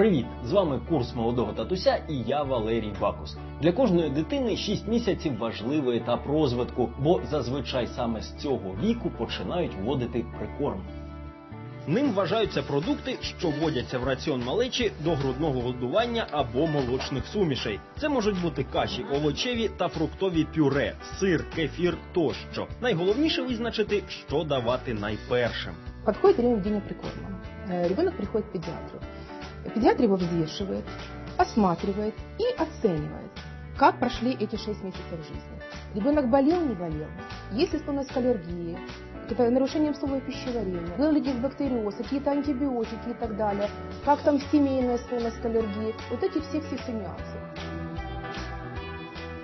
Привіт! З вами курс молодого татуся і я Валерій Бакус. Для кожної дитини 6 місяців важливий етап розвитку, бо зазвичай саме з цього віку починають вводити прикорм. Ним вважаються продукти, що вводяться в раціон малечі до грудного годування або молочних сумішей. Це можуть бути каші, овочеві та фруктові пюре, сир, кефір тощо. Найголовніше визначити, що давати найпершим. Подходит время введения прикорма. Э, Ребенок приходит к педиатру. Педиатр его взвешивает, осматривает и оценивает, как прошли эти 6 месяцев жизни. Ребенок болел, не болел, есть ли склонность к аллергии, какое-то нарушение слова пищеварения, был ли дисбактериоз, какие-то антибиотики и так далее, как там семейная склонность к аллергии. Вот эти все-все-все нюансы.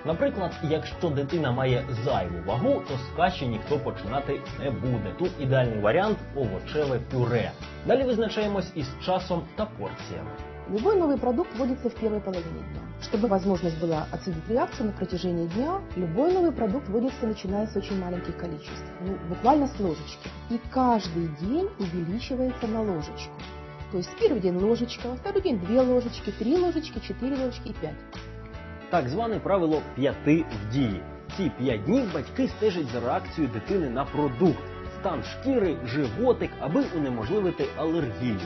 Наприклад, якщо дитина має зайву вагу, то з каші ніхто починати не буде. Тут ідеальний варіант овочеве пюре. Далі визначаємось із часом та порціями. Любой новый продукт вводится в первой половине дня. Чтобы возможность была отследить реакцию на протяжении дня, любой новый продукт вводится начиная с очень маленьких количеств, ну, буквально с ложечки. И каждый день увеличивается на ложечку. То есть первый день ложечка, во второй день две ложечки, три ложечки, четыре ложечки и пять. Так зване правило п'яти в дії. Ці п'ять днів батьки стежать за реакцією дитини на продукт, стан шкіри, животик, аби унеможливити алергію.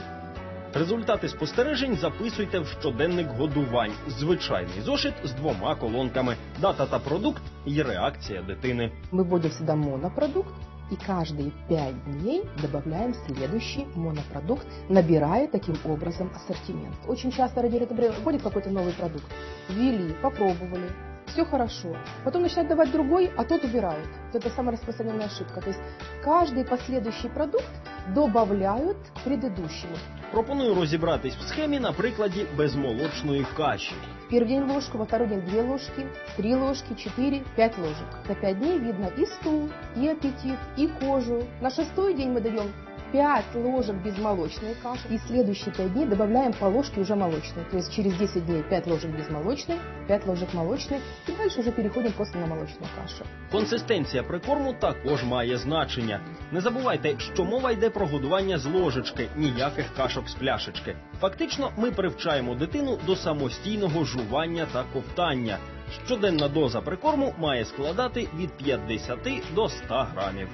Результати спостережень записуйте в щоденник годувань. Звичайний зошит з двома колонками: дата та продукт і реакція дитини. Мы вводим сюда монопродукт и каждые пять дней добавляем следующий монопродукт, набирая таким образом ассортимент. Очень часто родители например, вводят какой-то новый продукт, ввели, попробовали, все хорошо. Потом начинают давать другой, а тот убирают. Вот Это самая распространенная ошибка. То есть каждый последующий продукт добавляют к предыдущему. Пропоную розібратись в схемі на прикладі безмолочної каші. В первый день ложку, во второй день две ложки, три ложки, четыре, пять ложек. За пять дней видно и стул, и аппетит, и кожу. На шестой день мы даем 5 ложек безмолочной каши. И следующие 5 дней добавляем по ложке уже молочной. То есть через 10 дней 5 ложек безмолочной, 5 ложек молочной. И дальше уже переходим просто на молочную кашу. Консистенція прикорму також має значення. Не забувайте, що мова йде про годування з ложечки, ніяких кашок з пляшечки. Фактично, ми привчаємо дитину до самостійного жування та ковтання. Щоденна доза прикорму має складати від 50 до 100 грамів.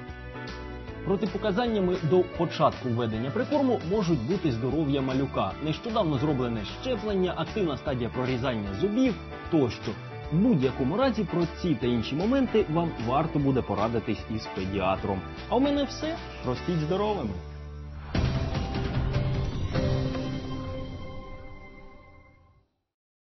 Протипоказаннями до початку введення прикорму можуть бути здоров'я малюка, нещодавно зроблене щеплення, активна стадія прорізання зубів тощо. В будь-якому разі про ці та інші моменти вам варто буде порадитись із педіатром. А у мене все. Ростіть здоровими!